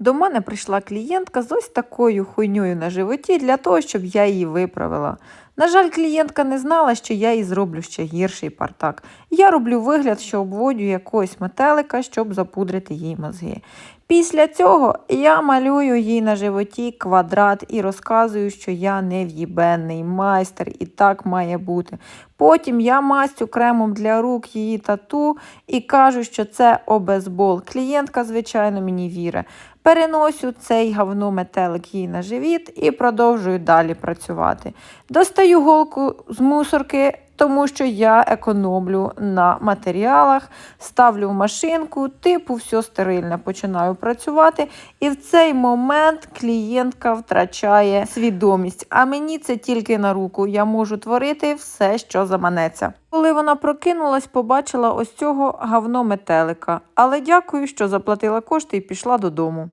До мене прийшла клієнтка з ось такою хуйньою на животі для того, щоб я її виправила. На жаль, клієнтка не знала, що я їй зроблю ще гірший партак. Я роблю вигляд, що обводю якогось метелика, щоб запудрити їй мозги. Після цього я малюю їй на животі квадрат і розказую, що я нев'їбенний майстер і так має бути. Потім я мастю кремом для рук її тату і кажу, що це обезбол. Клієнтка, звичайно, мені вірить. Переносю цей говно метелик їй на живіт і продовжую далі працювати. Достаю голку з мусорки, тому що я економлю на матеріалах, ставлю в машинку, типу все стерильне, починаю працювати. І в цей момент клієнтка втрачає свідомість. А мені це тільки на руку. Я можу творити все, що заманеться. Коли вона прокинулась, побачила ось цього говно метелика. Але дякую, що заплатила кошти і пішла додому.